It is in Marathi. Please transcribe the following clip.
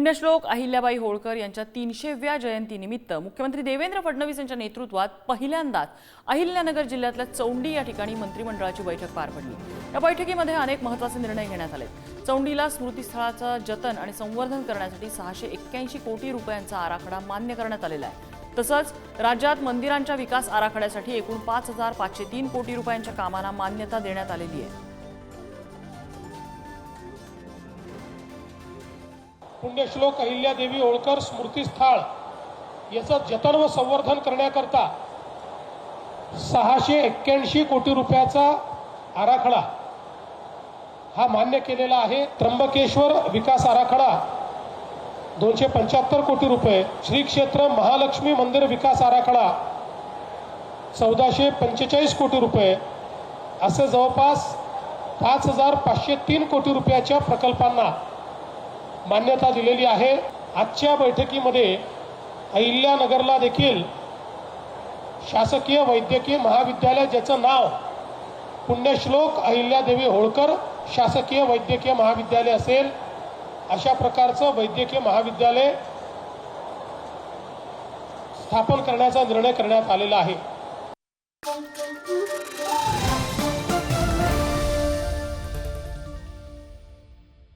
पुण्यश्लोक अहिल्याबाई होळकर यांच्या तीनशेव्या जयंतीनिमित्त मुख्यमंत्री देवेंद्र फडणवीस यांच्या नेतृत्वात पहिल्यांदाच अहिल्यानगर जिल्ह्यातल्या चौंडी या ठिकाणी मंत्रिमंडळाची बैठक पार पडली. या बैठकीमध्ये अनेक महत्त्वाचे निर्णय घेण्यात आले चौंडीला स्मृतीस्थळाचं जतन आणि संवर्धन करण्यासाठी सहाशे एक्क्याऐंशी कोटी रुपयांचा आराखडा मान्य करण्यात आलेला आहे. तसंच राज्यात मंदिरांच्या विकास आराखड्यासाठी एकूण पाच हजार पाचशे तीन कोटी रुपयांच्या कामांना मान्यता देण्यात आलेली आहे. पुण्यश्लोक अहिल्यादेवी होळकर स्मृतीस्थळ याचं जतन व संवर्धन करण्याकरता सहाशे एक्क्याऐंशी कोटी रुपयाचा आराखडा हा मान्य केलेला आहे. त्र्यंबकेश्वर विकास आराखडा दोनशे पंच्याहत्तर कोटी रुपये. श्री क्षेत्र महालक्ष्मी मंदिर विकास आराखडा चौदाशे पंचेचाळीस कोटी रुपये. असे जवळपास पाच हजार पाचशे तीन कोटी रुपयाच्या प्रकल्पांना मान्यता दिलेली आहे. आजच्या बैठकीमध्ये अहिल्यानगरला देखील शासकीय वैद्यकीय महाविद्यालय ज्याचं नाव पुण्यश्लोक अहिल्यादेवी होळकर शासकीय वैद्यकीय महाविद्यालय असेल अशा प्रकारचं वैद्यकीय महाविद्यालय स्थापन करण्याचा निर्णय करण्यात आलेला आहे.